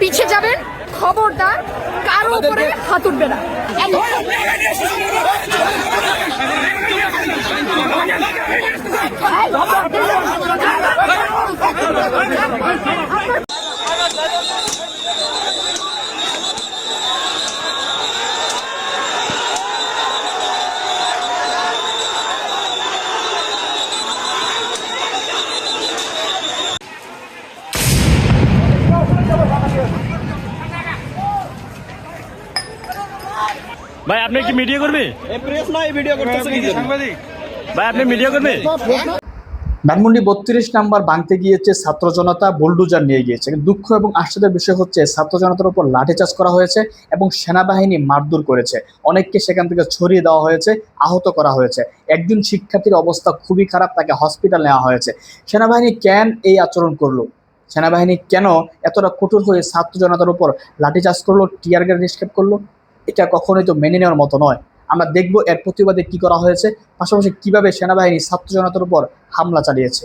পিছে যাবেন খবরদার কারও উপরে হাত উঠবে না। ভাই আপনি কি মিডিয়া করবে? ভাই আপনি মিডিয়া করবে ধানমন্ডি বত্রিশ নাম্বার ভাঙতে গিয়েছে ছাত্র জনতা বুলডুজার নিয়ে গিয়েছে। দুঃখ এবং আশ্চর্যের বিষয় হচ্ছে ছাত্র জনতার উপর লাঠিচার্জ করা হয়েছে এবং সেনাবাহিনী মারধর করেছে। অনেককে সেখান থেকে ছড়িয়ে দেওয়া হয়েছে আহত করা হয়েছে। একজন শিক্ষার্থীর অবস্থা খুবই খারাপ তাকে হসপিটাল নেওয়া হয়েছে। সেনাবাহিনী কেন এই আচরণ করল? সেনাবাহিনী কেন এতটা কঠোর হয়ে ছাত্র জনতার উপর লাঠিচার্জ করল টিয়ার গ্যাস নিক্ষেপ করল? এটা কখনোই তো মেনে নেওয়ার মতো নয়। আমরা দেখব এর প্রতিবাদে কি করা হয়েছে, পাশাপাশি কীভাবে সেনাবাহিনী ছাত্র জনতার উপর হামলা চালিয়েছে।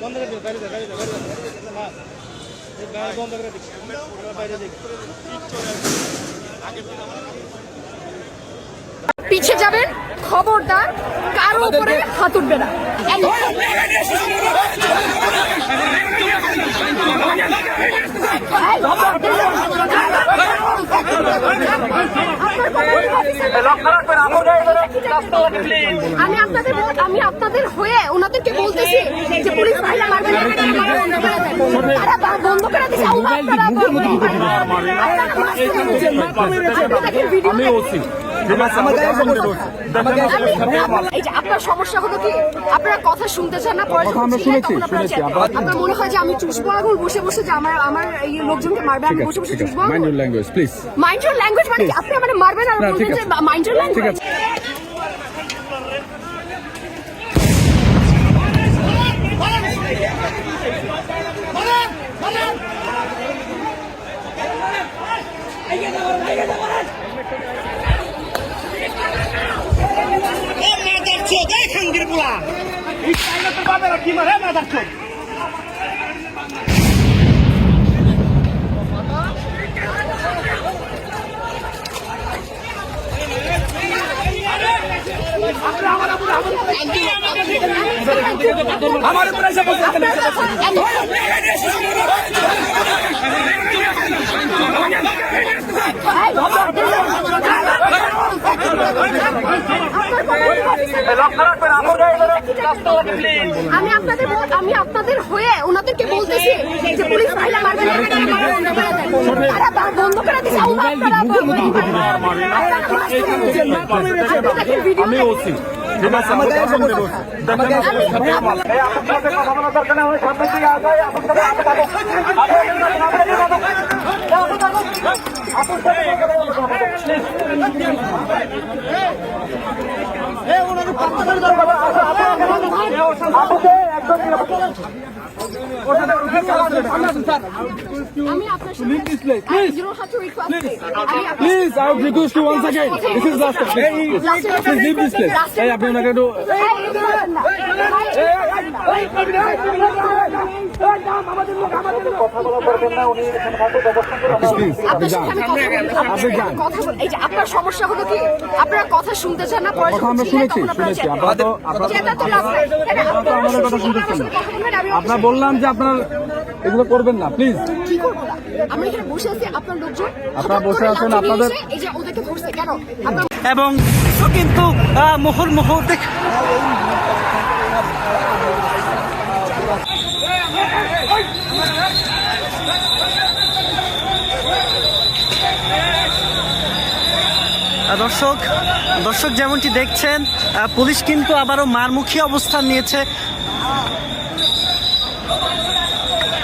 বন্ধ করে গাড়ি দাও গাড়ি দাও গাড়ি দাও হ্যাঁ গাড়ি বন্ধ করে দিও বাইরে দিক পিছে যাবেন খবরদার। কারও উপরে হাত উঠবে না আমি আপনাদের আমি আপনাদের হয়ে ওনাদেরকে বলতেছি যে পুলিশ ভাইরা মারবে বন্ধ করে। তারা বন্ধ ভিডিও আমি। ওসি এই যে আপনার সমস্যা হলো কি? আপনারা কথা শুনতে চান না পরে আমরা শুনেছি শুনেছি। আপনার মনে হয় যে আমি চুষবো এখন বসে বসে যে আমার আমার এই লোকজনকে মারবে আমি বসে বসে চুষবো mind your language please mind your language মানে আপনি আমাকে মারবেন আর বলবেন যে আছে। মাইন্ড ইউর ঠিক ল্যাঙ্গুয়েজ না কি মারে? মাদার চোদ আমার উপরে এসে বসে আমি আপনাদের আমি আপনাদের হয়ে ওনাদেরকে বলতেছি যে পুলিশ মহিলা মারবে না বন্ধ করে। তারা বন্ধ আপনারা আমি ওসি আমি আপনার সাথে you please I would request you once again this is last please leave this place এই আপনি ওনাকে একটু আপনার কথা বলব। আপনার সাথে আমি কথা বলব। এই যে আপনার সমস্যা হলো কি আপনারা কথা শুনতে চান না কথা আমরা শুনেছি শুনেছি আপনারা তো আপনারা তো লাভ নাই। তাই না? আপনারা তো আমাদের কথা শুনতেছেন আপনারা বললাম যে আপনার এগুলো করবেন না প্লিজ কি করব না? আমরা এখানে বসে আছি আপনার লোকজন আপনারা বসে আছেন, আপনাদের- এই যে ওদেরকে ধরছে কেন? এবং কিন্তু আহ, মুহুর দেখ। দর্শক দর্শক যেমনটি দেখছেন পুলিশ কিন্তু আবারও মারমুখী অবস্থান নিয়েছে।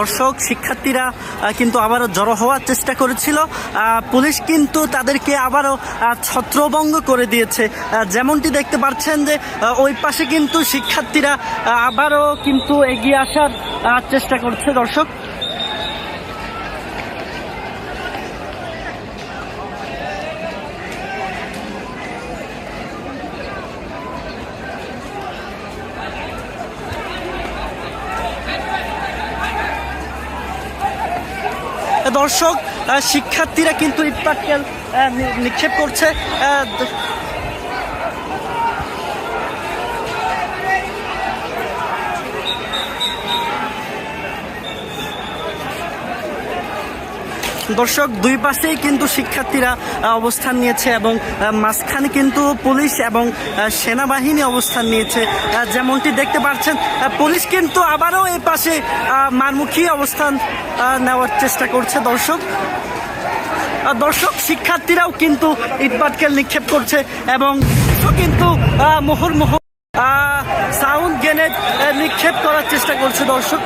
দর্শক, শিক্ষার্থীরা কিন্তু আবারও জড়ো হওয়ার চেষ্টা করেছিল। পুলিশ কিন্তু তাদেরকে আবারও ছত্রভঙ্গ করে দিয়েছে। যেমনটি দেখতে পাচ্ছেন যে ওই পাশে কিন্তু শিক্ষার্থীরা আবারও কিন্তু এগিয়ে আসার চেষ্টা করছে দর্শক। দর্শক শিক্ষার্থীরা কিন্তু ইটপাটকেল নিক্ষেপ করছে। দর্শক দুই পাশেই কিন্তু শিক্ষার্থীরা অবস্থান নিয়েছে এবং মাঝখানে কিন্তু পুলিশ এবং সেনাবাহিনী অবস্থান নিয়েছে। যেমনটি দেখতে পাচ্ছেন পুলিশ কিন্তু আবারও এই পাশে মারমুখী অবস্থান নেওয়ার চেষ্টা করছে দর্শক। দর্শক শিক্ষার্থীরাও কিন্তু ইটপাটকেল নিক্ষেপ করছে এবং কিন্তু আহ, মুহুর্মুহু সাউন্ড গ্রেনেড নিক্ষেপ করার চেষ্টা করছে দর্শক।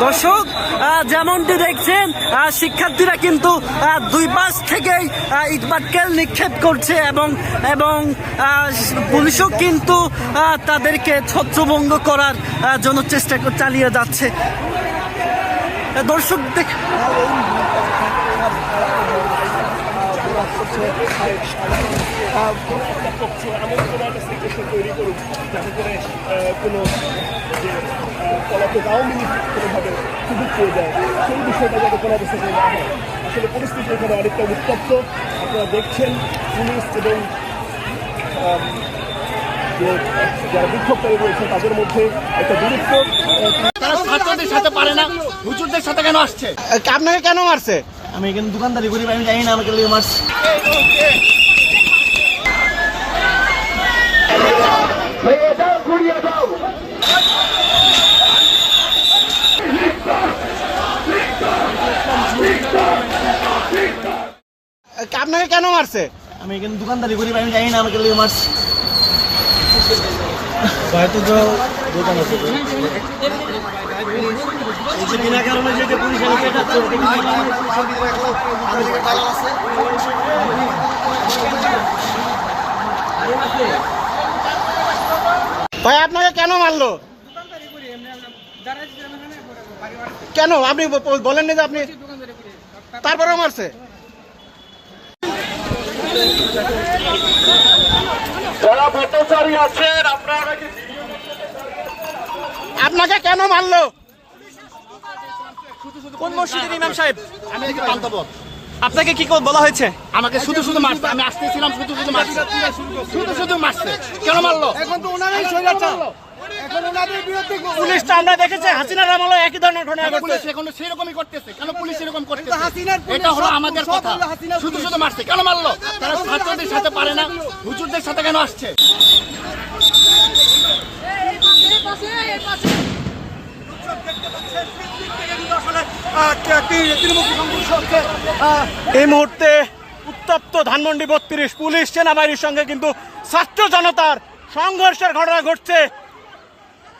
দর্শক যেমনটি দেখছেন শিক্ষার্থীরা কিন্তু দুই পাশ থেকেই আহ, ইটপাটকেল নিক্ষেপ করছে এবং এবং পুলিশও কিন্তু তাদেরকে ছত্রভঙ্গ করার জন্য চেষ্টা চালিয়ে যাচ্ছে। দর্শক দেখ প্রকাশ করছে আর আহ, পক্ষ এমন কোনো একটা সিচুয়েশন তৈরি করুক যাতে করে কোনো যে আহ, পলাতক আওয়ামী লীগ কোনোভাবে সুযোগ পেয়ে যায় সেই বিষয়টা যাতে কোনো অবস্থাতে না হয় আসলে পরিস্থিতি এখানে অনেকটা উত্তপ্ত আপনারা দেখছেন পুলিশ এবং যারা বিক্ষোভকারী রয়েছে তাদের মধ্যে একটা দূরত্ব তারা ছাত্রদের সাথে পারে না হুজুরদের সাথে কেন আসছে? আপনাকে কেন মারছে? আমি এখানে দোকানদারি করি আমি জানি না আমাকে আপনাকে কেন মারছে? আমি এখানে দোকানদারি করি আমি জানি না আমাকে লিয়ে মারছে। এই যে বিনা কারণে যে পুলিশ আমাকে এটা ভাই আপনাকে কেন মারলো? কেন? আপনি বলেননি যে আপনি তারপরেও মারছে। আপনাকে কেন মারলো? কোন মসজিদের ইমাম সাহেব? আমি আপনাকে কি বলা হয়েছে? আমাকে শুধু শুধু মারছে। আমি আসতেছিলাম শুধু শুধু মারছে। শুধু শুধু মারছে। কেন মারলো? এখন তো ওনারাই এখন ওনাদের বিরুদ্ধে পুলিশ তো আমরা দেখেছি হাসিনার আমলে একই ধরনের ঘটনা ঘটছে। এখন সেরকমই করতেছে। কেন পুলিশ এরকম করতেছে? এটা হলো আমাদের কথা। শুধু শুধু মারছে। কেন মারলো? তারা ছাত্রদের সাথে পারে না। হুজুরদের সাথে কেন আসছে? এই মুহূর্তে উত্তপ্ত ধানমন্ডি বত্রিশ পুলিশ সেনাবাহিনীর সঙ্গে কিন্তু ছাত্র জনতার সংঘর্ষের ঘটনা ঘটছে।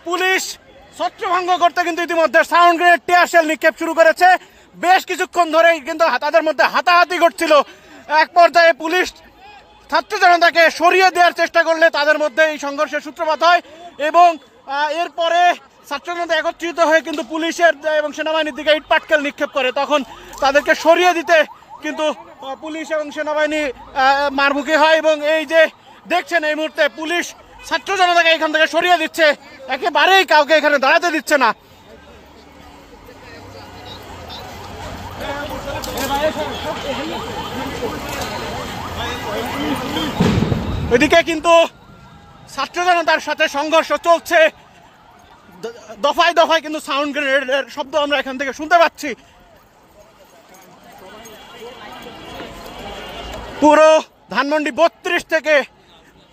পুলিশ ছত্রভঙ্গ করতে কিন্তু ইতিমধ্যে সাউন্ড গ্রেনেড টিয়ারশেল নিক্ষেপ শুরু করেছে। বেশ কিছুক্ষণ ধরেই কিন্তু তাদের মধ্যে হাতাহাতি ঘটছিল। এক পর্যায়ে পুলিশ ছাত্র জনতাকে সরিয়ে দেওয়ার চেষ্টা করলে তাদের মধ্যে এই সংঘর্ষের সূত্রপাত হয় এবং এরপরে ছাত্র জনতা একত্রিত হয়ে কিন্তু পুলিশের, এবং সেনাবাহিনীর দিকে ইট পাটকেল নিক্ষেপ করে। তখন তাদেরকে সরিয়ে দিতে কিন্তু পুলিশ এবং সেনাবাহিনী মারমুখী হয় এবং এই যে দেখছেন এই মুহূর্তে পুলিশ ছাত্র জনতাকে এখান থেকে সরিয়ে দিচ্ছে। একেবারেই কাউকে এখানে দাঁড়াতে দিচ্ছে না। এদিকে কিন্তু ছাত্র জনতার সাথে সংঘর্ষ চলছে। দফায় দফায় কিন্তু সাউন্ড গ্রেনেডের শব্দ আমরা এখান থেকে শুনতে পাচ্ছি। পুরো ধানমন্ডি বত্রিশ থেকে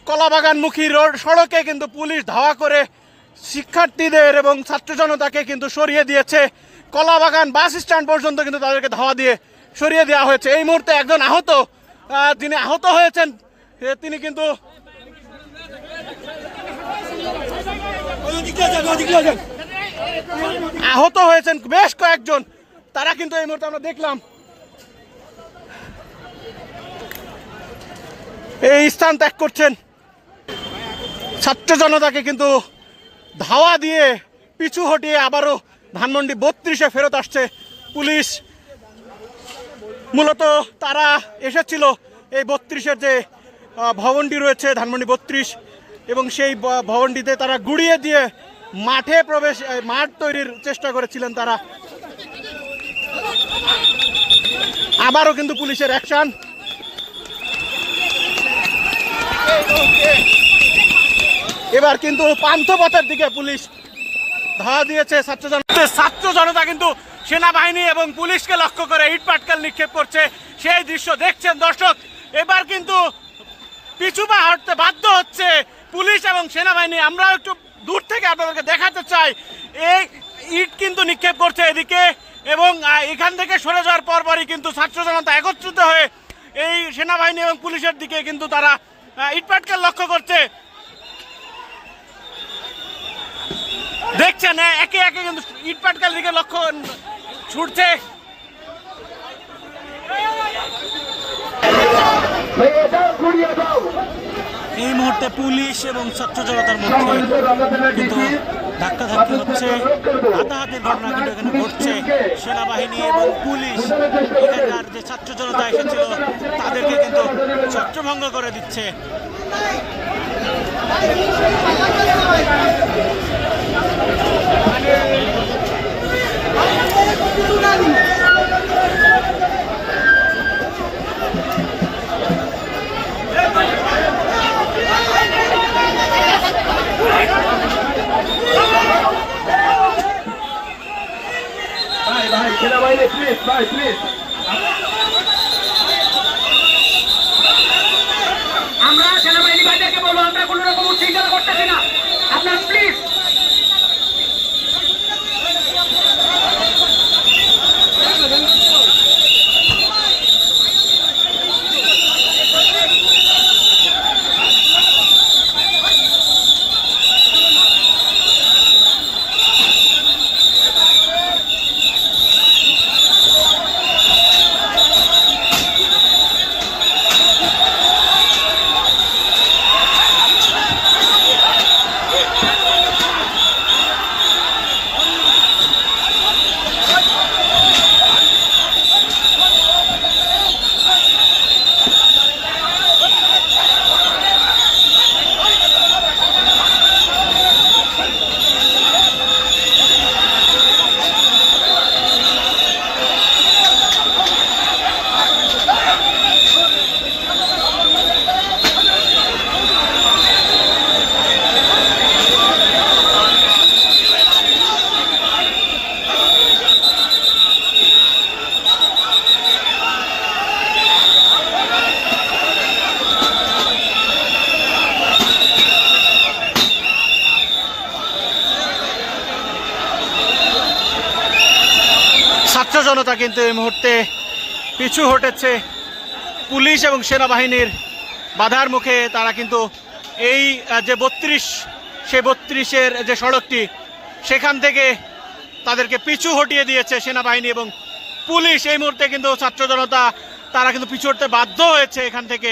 কলাবাগানমুখী রোড সড়কে কিন্তু পুলিশ ধাওয়া করে শিক্ষার্থীদের এবং ছাত্র জনতাকে কিন্তু সরিয়ে দিয়েছে। কলাবাগান বাস স্ট্যান্ড পর্যন্ত কিন্তু তাদেরকে ধাওয়া দিয়ে সরিয়ে দেওয়া হয়েছে। এই মুহূর্তে একজন আহত আহ, যিনি আহত হয়েছেন তিনি কিন্তু আহত হয়েছেন বেশ কয়েকজন। তারা কিন্তু এই মুহূর্তে আমরা দেখলাম। এই স্থান ত্যাগ করছেন। ছাত্র জনতাকে কিন্তু ধাওয়া দিয়ে পিছু হটিয়ে আবারও ধানমন্ডি বত্রিশে ফেরত আসছে পুলিশ। মূলত তারা এসেছিল এই বত্রিশের যে ভবনটি রয়েছে, ধানমন্ডি বত্রিশ, এবং সেই ভবনটিতে তারা গুড়িয়ে দিয়ে মাঠে প্রবেশ মাঠ তৈরির চেষ্টা করেছিলেন তারা। আবারও কিন্তু পুলিশের অ্যাকশন। এবার কিন্তু পান্থপথের দিকে পুলিশ ধাওয়া দিয়েছে ছাত্র জনতা ছাত্র জনতা কিন্তু সেনাবাহিনী এবং পুলিশকে লক্ষ্য করে ইট পাটকেল নিক্ষেপ করছে। সেই দৃশ্য দেখছেন দর্শক। এবার কিন্তু পিছু পা হটতে বাধ্য হচ্ছে পুলিশ এবং সেনাবাহিনী। আমরাও একটু দূর থেকে আপনাদেরকে দেখাতে চাই। এই ইট কিন্তু নিক্ষেপ করছে এদিকে এবং এখান থেকে সরে যাওয়ার পরপরই কিন্তু ছাত্র জনতা একত্রিত হয়ে এই সেনাবাহিনী এবং পুলিশের দিকে কিন্তু তারা ইট পাটকেল লক্ষ্য করছে। দেখছেন এ- একে একে কিন্তু ইট পাটকাল দিকে লক্ষ্য ছুটছে। এই মুহূর্তে পুলিশ এবং ছাত্র জনতার মধ্যে কিন্তু ধাক্কাধাক্কি হচ্ছে। হাতাহাতির ঘটনা কিন্তু এখানে ঘটছে। সেনাবাহিনী এবং পুলিশ এখানকার যে ছাত্র জনতা এসেছিল, তাদেরকে কিন্তু ছত্রভঙ্গ করে দিচ্ছে। Vai, vai, please, please. কোনো করতেছি না। জনতা কিন্তু এই মুহূর্তে পিছু হটেছে। পুলিশ এবং সেনাবাহিনীর বাধার মুখে তারা কিন্তু এই যে বত্রিশ, সে বত্রিশের যে সড়কটি, সেখান থেকে তাদেরকে পিছু হটিয়ে দিয়েছে সেনাবাহিনী এবং পুলিশ। এই মুহূর্তে কিন্তু ছাত্র জনতা, তারা কিন্তু পিছু হটতে বাধ্য হয়েছে এখান থেকে।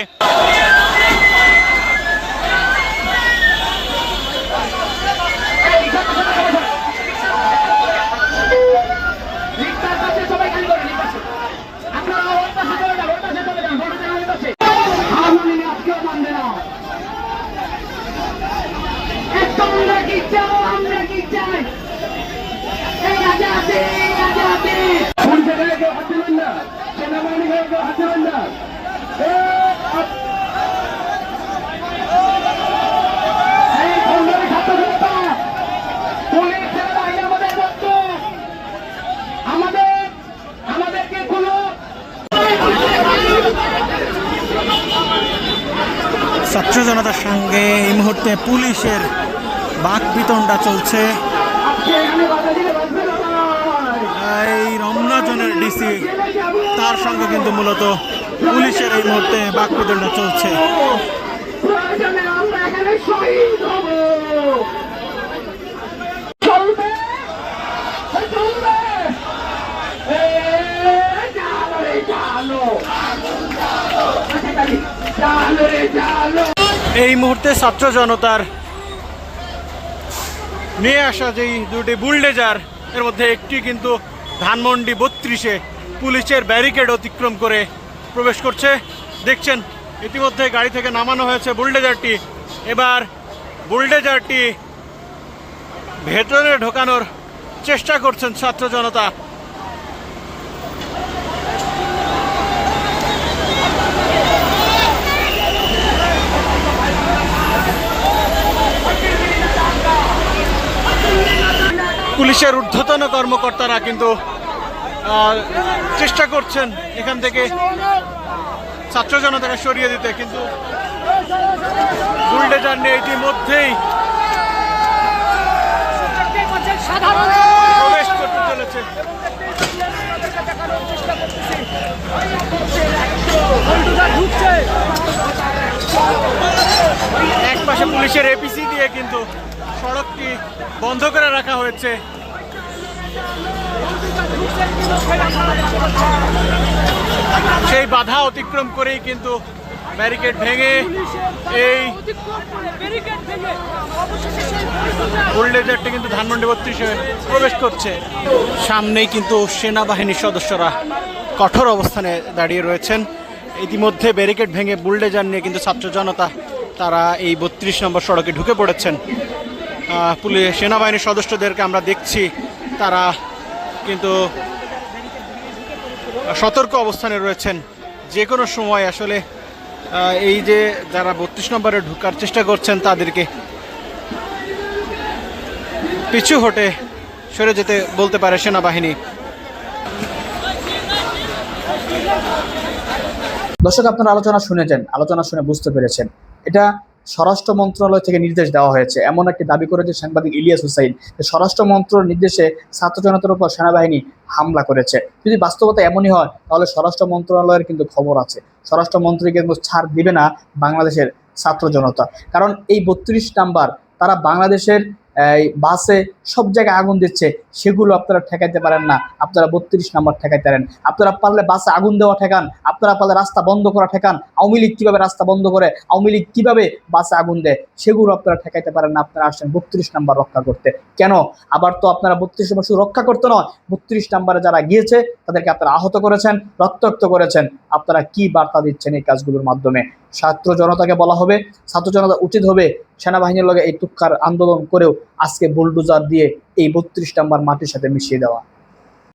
ছাত্র জনতার সঙ্গে এই মুহূর্তে পুলিশের বাক বিতণ্ডা চলছে। এই রমনা জোনের ডিসি তার সঙ্গে কিন্তু মূলত পুলিশের এই মুহূর্তে বাক বিতণ্ডা চলছে প্রয়োজনে আমরা এই মুহূর্তে ছাত্র জনতার নিয়ে আসা যেই দুটি বুলডেজার, এর মধ্যে একটি কিন্তু ধানমন্ডি বত্রিশে পুলিশের ব্যারিকেড অতিক্রম করে প্রবেশ করছে। দেখছেন, ইতিমধ্যে গাড়ি থেকে নামানো হয়েছে বুলডেজারটি। এবার বুলডেজারটি ভেতরে ঢোকানোর চেষ্টা করছেন ছাত্র জনতা। পুলিশের ঊর্ধ্বতন কর্মকর্তারা কিন্তু চেষ্টা করছেন এখান থেকে ছাত্র জনতাকে সরিয়ে দিতে, কিন্তু বুলডেজার নিয়ে ইতিমধ্যেই প্রবেশ করতে চলেছে। এক পাশে পুলিশের এপিসি দিয়ে কিন্তু সড়কটি বন্ধ করে রাখা হয়েছে। সেই বাধা অতিক্রম করেই কিন্তু ব্যারিকেড ভেঙে এই বুলডেজারটি কিন্তু ধানমন্ডি বত্রিশে প্রবেশ করছে। সামনেই কিন্তু সেনাবাহিনীর সদস্যরা কঠোর অবস্থানে দাঁড়িয়ে রয়েছেন। ইতিমধ্যে ব্যারিকেড ভেঙে বুলডেজার নিয়ে কিন্তু ছাত্র জনতা, তারা এই বত্রিশ নম্বর সড়কে ঢুকে পড়েছেন। পুলিশ সেনাবাহিনীর সদস্যদেরকে আমরা দেখছি। তারা কিন্তু সতর্ক অবস্থানে রয়েছেন। যে কোনো সময় আসলে এই যে যারা বত্রিশ নম্বরে ঢোকার চেষ্টা করছেন, তাদেরকে পিছু হটে সরে যেতে বলতে পারে সেনাবাহিনী। দর্শক, আপনারা আলোচনা শুনেছেন, আলোচনা শুনে বুঝতে পেরেছেন। এটা স্বরাষ্ট্র মন্ত্রণালয় থেকে নির্দেশ দেওয়া হয়েছে। এমন একটি দাবি করেছে সাংবাদিক ইলিয়াস হুসাইন। স্বরাষ্ট্র মন্ত্রণালয়ের নির্দেশে ছাত্র জনতার উপর সেনাবাহিনী হামলা করেছে। যদি বাস্তবতা এমনই হয়, তাহলে স্বরাষ্ট্র মন্ত্রণালয়ের কিন্তু খবর আছে। স্বরাষ্ট্র কিন্তু ছাড় দিবে না বাংলাদেশের ছাত্র জনতা। কারণ এই বত্রিশ নাম্বার, তারা বাংলাদেশের বাসে সব জায়গায় আগুন দিচ্ছে, সেগুলো আপনারা ঠেকাইতে পারেন না। আপনারা বত্রিশ নাম্বার ঠেকাইতে পারেন। আপনারা পারলে বাসে আগুন দেওয়া ঠেকান। আপনারা পারলে রাস্তা বন্ধ করা ঠেকান। আওয়ামী লীগ কীভাবে রাস্তা বন্ধ করে, আওয়ামী লীগ কীভাবে বাসে আগুন দেয়, সেগুলো আপনারা ঠেকাইতে পারেন না। আপনারা আসছেন বত্রিশ নাম্বার রক্ষা করতে। কেন? আবার তো আপনারা বত্রিশ নম্বর শুধু রক্ষা করতে নয়, বত্রিশ নাম্বারে যারা গিয়েছে, তাদেরকে আপনারা আহত করেছেন, রক্তাক্ত করেছেন। আপনারা কি বার্তা দিচ্ছেন এই কাজগুলোর মাধ্যমে? ছাত্র জনতাকে বলা হবে। ছাত্র জনতা উচিত হবে সেনাবাহিনীর লগে এই তুক্ষার আন্দোলন করেও আজকে বুলডোজার দিয়ে এই বত্রিশ নাম্বার মাটির সাথে মিশিয়ে দেওয়া।